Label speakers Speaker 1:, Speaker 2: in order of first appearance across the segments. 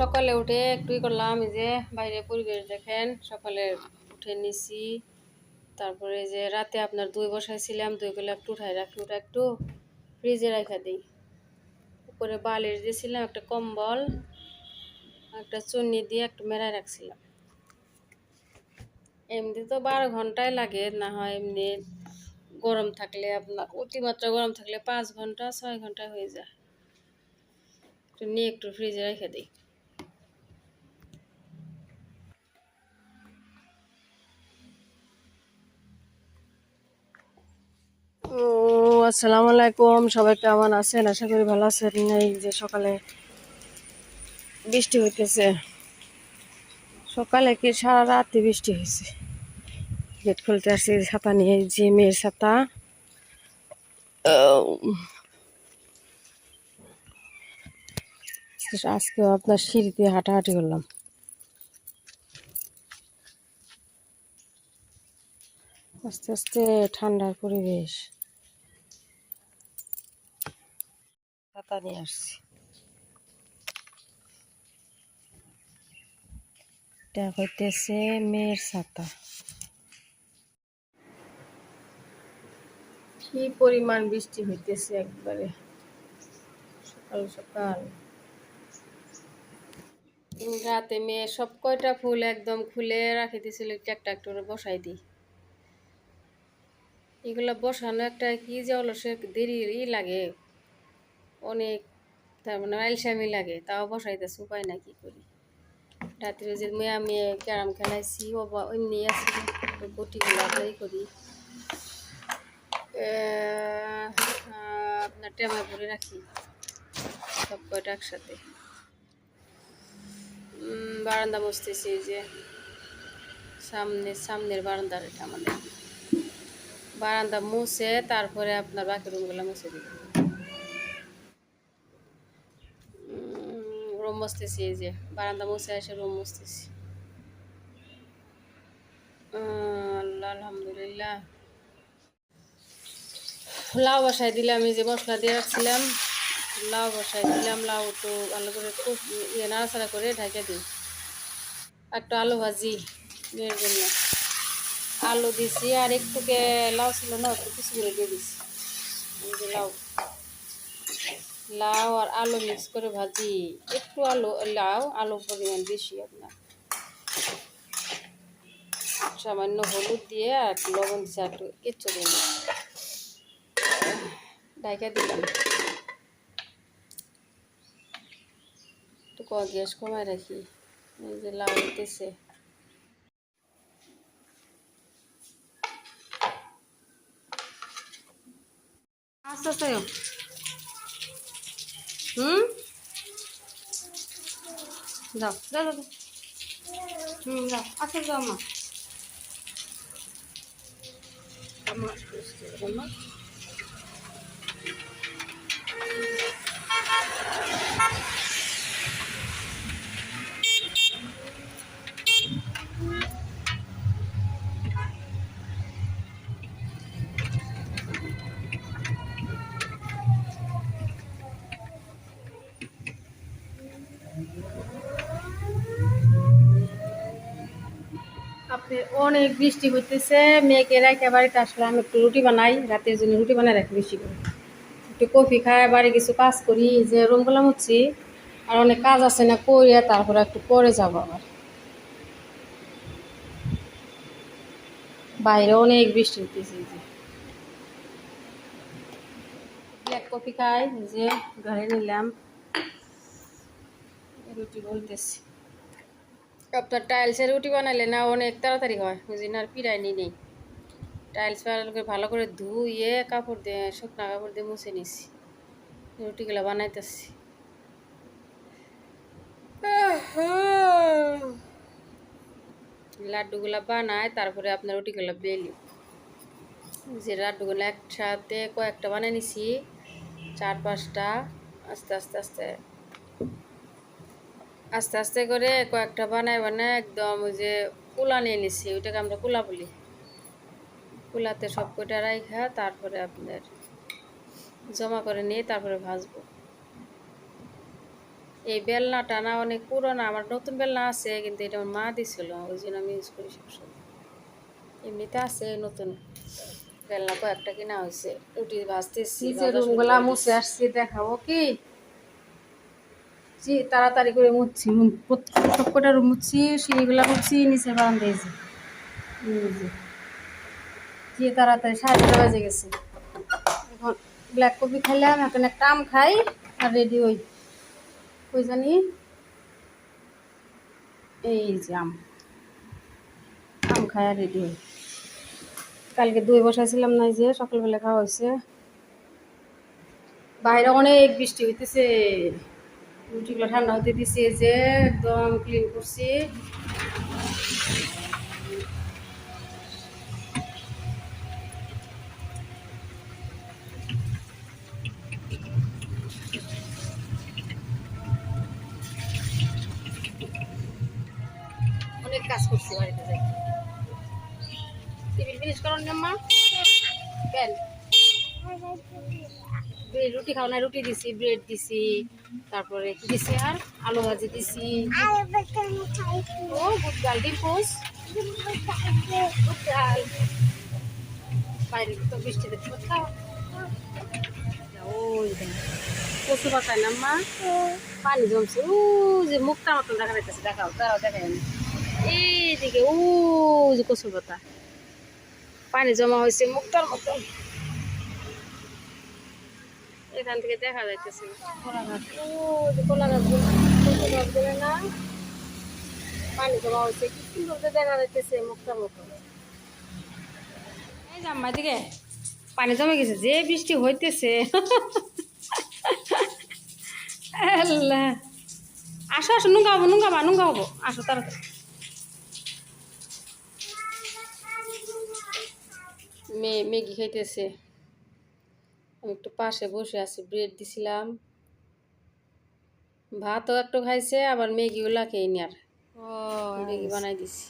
Speaker 1: সকালে উঠে একটুই করলাম, এই যে বাইরে পরিবেশ দেখেন, সকালে উঠে নিছি। তারপরে যে রাতে আপনার দই বসাইছিলাম, দইগুলো একটু উঠাই রাখি, ওটা একটু ফ্রিজে রাখা দিই। উপরে বালিশ দিয়েছিলাম, একটা কম্বল, একটা চুন্নি দিয়ে একটু মেরাই রাখছিলাম। এমনি তো বারো ঘন্টায় লাগে, না হয় এমনি গরম থাকলে আপনার অতিমাত্রা গরম থাকলে পাঁচ ঘণ্টা, ছয় ঘণ্টা হয়ে যায়। একটু নিয়ে একটু ফ্রিজে রেখে দিই। আসসালামু আলাইকুম। সবাই কেমন আছেন? আশা করি ভালো আছেন। এই যে সকালে বৃষ্টি হইতেছে। সকালে কি সারা রাতে বৃষ্টি হয়েছে গেট খুলতে আসছি, ছাতা নিয়ে যে মেয়ের ছাতা। আজকে আপনার সিঁড়িতে হাঁটাহাঁটি করলাম। আস্তে আস্তে ঠান্ডার পরিবেশ। ছাতা নিয়ে আসছি। এটা হইতেছে মেয়ের ছাতা। কি পরিমাণ বৃষ্টি হইতেছে একবারে। সকাল সকাল। রাতে মেয়ে সব কয়টা ফুল একদম খুলে রাখি দিয়েছিল একটা একটা করে বসাই দিই। এগুলো বসানো একটা কি যে অলসে দেরি লাগে। অনেক, তার মানে আলসামি লাগে, তাও বসাইতেছে, উপায় না কি করি। রাত্রে যে মেয়ে মেয়ে ক্যারাম খেলাইছি, ও বা এমনি আছে গুটিগুলো আপনারই করি। আপনার টেমা ভরে রাখি, সব কয়টা একসাথে। বারান্দা বসতেছি যে সামনে, সামনের বারান্দার এটা আমাদের। বারান্দা মুছে, তারপরে আপনার বাকি রুমগুলো মুছে দিব। রুম মুছতেছি এই যে বারান্দা মুছে এসে রুম আহ, আল্লাহ আলহামদুলিল্লাহ। লাউ বসাই দিলাম এই যে মশলা দিয়ে রাখছিলাম। লাউ বসাই দিলাম লাউ একটু ভালো করে খুব ইয়ে নাড়াচাড়া করে ঢাকে দিই। একটু আলু ভাজি মেয়ের জন্য। আলু দিছি আর একটুকে লাউ ছিল না একটু কিছু করে দিয়ে দিছি। লাউ। লাউ আর আলু মিক্স করে ভাজি। একটু আলু, লাউ আলু পরিমাণ বেশি আপনার। সামান্য হলুদ দিয়ে আর লবণ দিচ্ছে একটু কিচ্ছু দিন ডাইকা দিলাম একটু গ্যাস কমায় রাখি। এই যে লাউ দিতেছে আস্তে আস্তে। হুম যাও যাও যাও। হুম যাও আসো যাও মা আমা, আমা। আপনি অনেক বৃষ্টি হইতেছে, মেয়েকে রেখে বাড়িতে আসলাম একটু রুটি বানাই, রাতের জন্য রুটি বানাই রাখি বেশি করে। একটু কফি খাই বাড়ি কিছু কাজ করি যে রুমগুলো মুচ্ছি আর অনেক কাজ আছে না করিয়া তারপরে একটু পরে যাব আবার। বাইরে অনেক বৃষ্টি হইতেছে যে। ব্ল্যাক কফি খাই যে ঘরে নিলাম, রুটি বলতেছি। আপনার টাইলসের রুটি বানাইলে না অনেক তাড়াতাড়ি হয় বুঝি না আর পিড়াইনি নেই। টাইলস করে ভালো করে ধুয়ে কাপড় দিয়ে শুকনা কাপড় দিয়ে মুছে নিছি। রুটিগুলো বানাইতেছি। লাড্ডুগুলো বানায় তারপরে আপনার রুটিগুলো বেলি। যে লাড্ডুগুলো একসাথে কয়েকটা বানিয়ে নিছি চার পাঁচটা আস্তে আস্তে আস্তে। আস্তে আস্তে করে কয়েকটা বানায় বানায় একদম ওই যে কুলা নিয়ে নিছি ওইটাকে আমরা কুলা বলি। কুলাতে সব কটা রাইখা তারপরে আপনার জমা করে নিয়ে তারপরে ভাজবো। এই বেলনাটা না অনেক পুরোনো আমার নতুন বেলনা আছে কিন্তু এটা আমার মা দিছিল ওই জন্য আমি ইউজ করি সবসময়। এমনিতে আছে নতুন বেলনা কয়েকটা কিনা হয়েছে রুটি ভাজতেছি রুমগুলা মুছে আসছি দেখাবো কি? জি তাড়াতাড়ি করে মুছছি সবকটা রুম মুছছি সিঁড়িগুলা মুছছি তাড়াতাড়ি সাড়ে বাজে গেছে। এখন ব্ল্যাক কফি খাইলাম এখন একটা আম খাই, আর রেডি হই। কই জানি? এই যে আম। আম খাই আর রেডি হই। কালকে দই বসাইছিলাম না যে, সকালবেলা খাওয়া হয়েছে বাইরে অনেক বৃষ্টি হইতেছে। রুটিগুলো ঠান্ডা হতে দিছি যে একদম ক্লিন করছি। অনেক কাজ করছি বাড়িতে টিফিন ফিনিশ কেন? ব্রেড রুটি খাও না, রুটি দিছি ব্রেড দিছি, তারপরে কি দিছি আর? আলু ভাজি দিছি। ও গুড গাল বাইরে তো কচু পাতায় না, মা? পানি জমছে। ও, যে মুখটা মতন দেখা যাইতেছে, দেখাও দাঁড়াও দেখাই এইদিকে, ও, যে কচুর পাতা। পানি জমা হয়েছে মুখটার মতন। এখান থেকে দেখা যাইতেছে না। পানি জমা হয়েছে কি সুন্দর দেখা যাইতেছে মুখটার মতন এই জাম্মা দিকে পানি জমে গেছে যে বৃষ্টি হইতেছে। আল্লাহ। আসো আসো নুঙ্গা হব নুঙ্গা বা নুঙ্গা হব। আসো তাড়াতাড়ি। মেয়ে ম্যাগি খাইতেছে। আমি একটু পাশে বসে আছি ব্রেড দিছিলাম। ভাতও একটু খাইছে আবার ম্যাগিও লাগে নি আর ম্যাগি বানাই দিছি।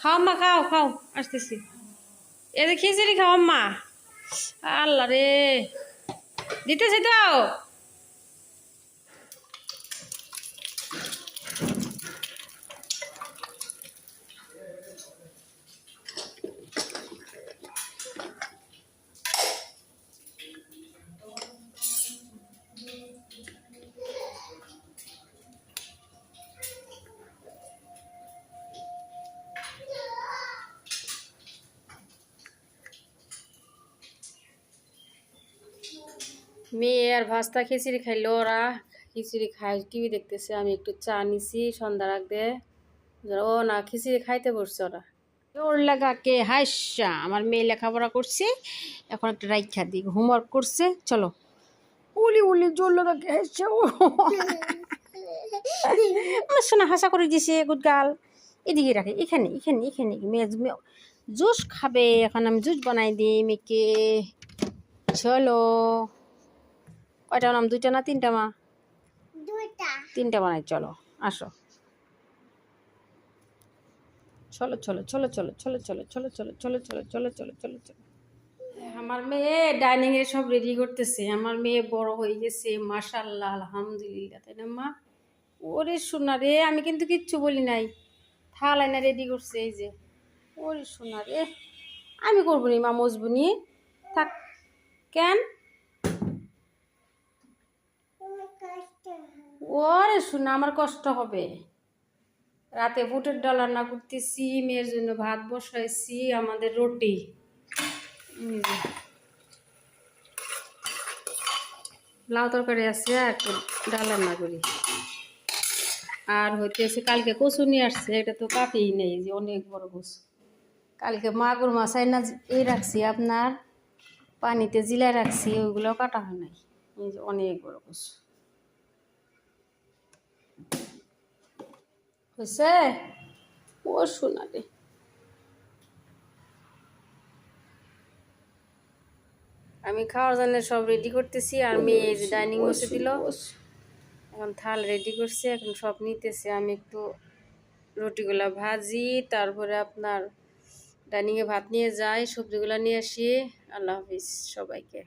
Speaker 1: খাও মা খাও খাও আসতেছি। এদের খিচুড়ি খাও মা আল্লাহ রে। দিতেছি তো? মেয়ে আর ভাস্তা খিচুড়ি খাইলো ওরা। খিচুড়ি খাই টিভি দেখতেছে, আমি একটু চা নিছি, সন্ধ্যা রাখতে ও না, খিচুড়ি খাইতে বসছে ওরা। ওর লাগাকে হাইসা, আমার মেয়ে লেখাপড়া করছে, এখন একটা রাইখা দিই, হোমওয়ার্ক করছে, চলো। উলি উলি, জোর লাগাকে হাইসা, ও। আমার শোনা হাসা করে দিছে গুড গাল এদিকে রাখে, এখানে এখানে এখানে। মেয়ে জুস খাবে, এখন আমি জুস বানাই দিই মেয়েকে। চলো। কয়টা নাম দুইটা না তিনটা মা তিনটা বানাই চলো আসো চলো চলো চলো চলো চলো চলো চলো চলো চলো চলো চলো চলো চলো চলো আমার মেয়ে ডাইনিং এ সব রেডি করতেছে আমার মেয়ে বড় হয়ে গেছে মাশাল্লাহ আলহামদুলিল্লাহ তাই না মা ওরে সোনা রে আমি কিন্তু কিচ্ছু বলি নাই থাল আইনা রেডি করছে এই যে ওরে সোনা রে আমি করব নি মা মজবু নিয়ে থাক কেন ওরে শোনা, আমার কষ্ট হবে। রাতে বুটের ডাল রান্না করতেছি, মেয়ের জন্য ভাত বসাইছি, আমাদের রুটি। লাউ তরকারি আছে আর একটু ডাল রান্না করি। আর হইতেছে কালকে কচু নিয়ে আসছে, এটা তো কাটেই নেই যে অনেক বড় কচু। কালকে মাগুর মাছ আইনা এই রাখছি আপনার, পানিতে জিলায় রাখছি, ওইগুলো কাটা হয় নাই। যে অনেক বড় কচু। হয়েছে? ও শোনাবে আমি খাওয়ার জন্য সব রেডি করতেছি আর মেয়ে যে ডাইনিং বসে দিল। এখন থাল রেডি করছে এখন সব নিতেছে। আমি একটু রুটিগুলা ভাজি তারপরে আপনার ডাইনিংয়ে ভাত নিয়ে যাই সবজিগুলা নিয়ে আসি। আল্লাহ হাফিজ সবাইকে।